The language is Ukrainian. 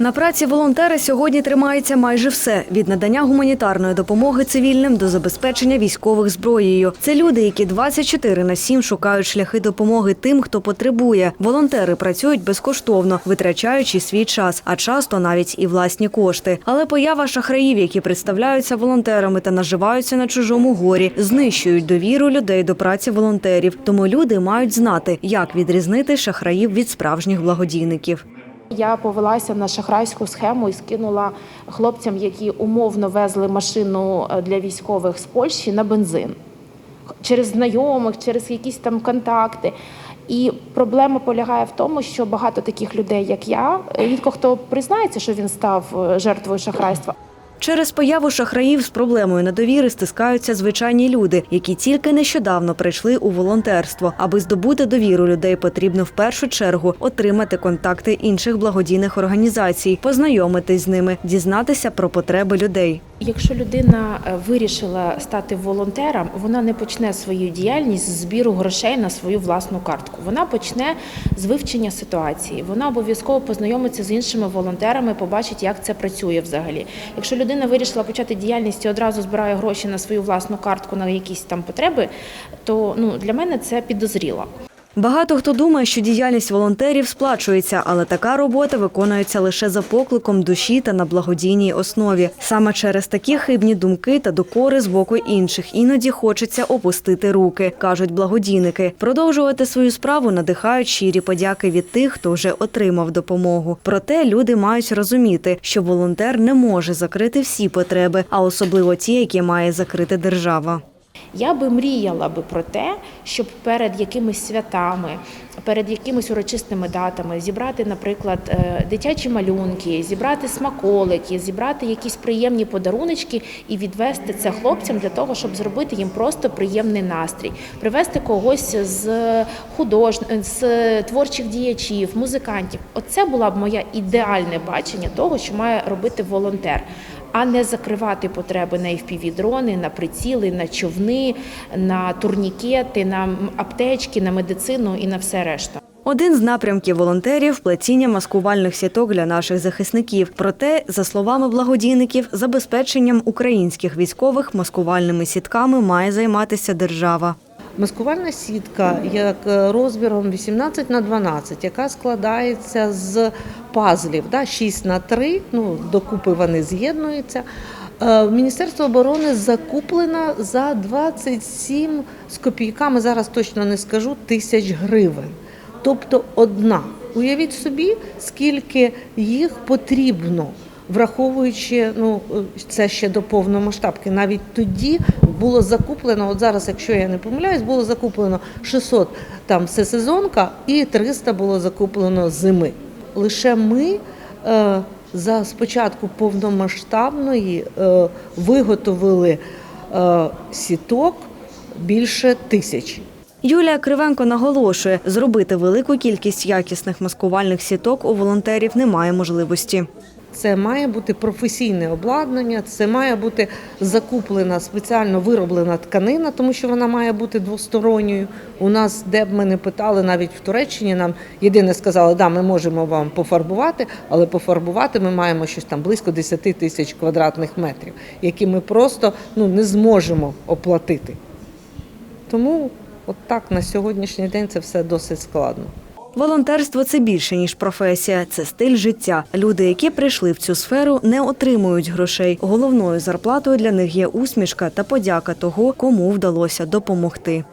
На праці волонтери сьогодні тримається майже все від надання гуманітарної допомоги цивільним до забезпечення військових зброєю. Це люди, які 24 на 7 шукають шляхи допомоги тим, хто потребує. Волонтери працюють безкоштовно, витрачаючи свій час, а часто навіть і власні кошти. Але поява шахраїв, які представляються волонтерами та наживаються на чужому горі, знищують довіру людей до праці волонтерів. Тому люди мають знати, як відрізнити шахраїв від справжніх благодійників. Я повелася на шахрайську схему і скинула хлопцям, які умовно везли машину е, для військових з Польщі на бензин через знайомих, через якісь там контакти. І проблема полягає в тому, що багато таких людей, як я, рідко хто признається, що він став е, жертвою шахрайства. Через появу шахраїв з проблемою недовіри стискаються звичайні люди, які тільки нещодавно прийшли у волонтерство. Аби здобути довіру людей, потрібно в першу чергу отримати контакти інших благодійних організацій, познайомитись з ними, дізнатися про потреби людей. Якщо людина е, вирішила стати волонтером, вона не почне свою діяльність з збіру грошей на свою власну картку. Вона почне з вивчення ситуації. Вона обов'язково познайомиться з іншими волонтерами, побачить, як це працює взагалі. Якщо людина вирішила почати діяльність і одразу збирає гроші на свою власну картку на якісь там потреби, то ну для мене це підозріло. Багато хто думає, що діяльність волонтерів сплачується, але така робота виконується лише за покликом душі та на благодійній основі. Саме через такі хибні думки та докори з боку інших іноді хочеться опустити руки, кажуть благодійники. Продовжувати свою справу надихають щирі подяки від тих, хто вже отримав допомогу. Проте люди мають розуміти, що волонтер не може закрити всі потреби, а особливо ті, які має закрити держава. Я би мріяла би про те, щоб перед якимись святами, перед якимись урочистими датами зібрати, наприклад, е, дитячі малюнки, зібрати смаколики, зібрати якісь приємні подаруночки і відвести це хлопцям для того, щоб зробити їм просто приємний настрій, привезти когось з худож... з творчих діячів, музикантів. Оце була б моє ідеальне бачення того, що має робити волонтер а не закривати потреби на FPV-дрони, на приціли, на човни, на турнікети, на аптечки, на медицину і на все решта. Один з напрямків волонтерів плетіння маскувальних сіток для наших захисників. Проте, за словами благодійників, забезпеченням українських військових маскувальними сітками має займатися держава. Маскувальна сітка як е, розміром 18 на 12, яка складається з пазлів, да, 6 на 3, ну, докупи вони з'єднуються. Е, Міністерство оборони закуплена за 27 з копійками, зараз точно не скажу, тисяч гривень. Тобто одна. Уявіть собі, скільки їх потрібно враховуючи, ну це ще до повномасштабки. Навіть тоді було закуплено. От зараз, якщо я не помиляюсь, було закуплено 600 там всесезонка і 300 було закуплено зими. Лише ми е, за спочатку повномасштабної е, виготовили е, сіток більше тисячі. Юлія Кривенко наголошує, зробити велику кількість якісних маскувальних сіток у волонтерів немає можливості. Це має бути професійне обладнання, це має бути закуплена спеціально вироблена тканина, тому що вона має бути двосторонньою. У нас, де б ми не питали, навіть в Туреччині нам єдине сказали, да, ми можемо вам пофарбувати, але пофарбувати ми маємо щось там близько 10 тисяч квадратних метрів, які ми просто ну, не зможемо оплатити. Тому от так на сьогоднішній день це все досить складно. Волонтерство це більше ніж професія, це стиль життя. Люди, які прийшли в цю сферу, не отримують грошей. Головною зарплатою для них є усмішка та подяка того, кому вдалося допомогти.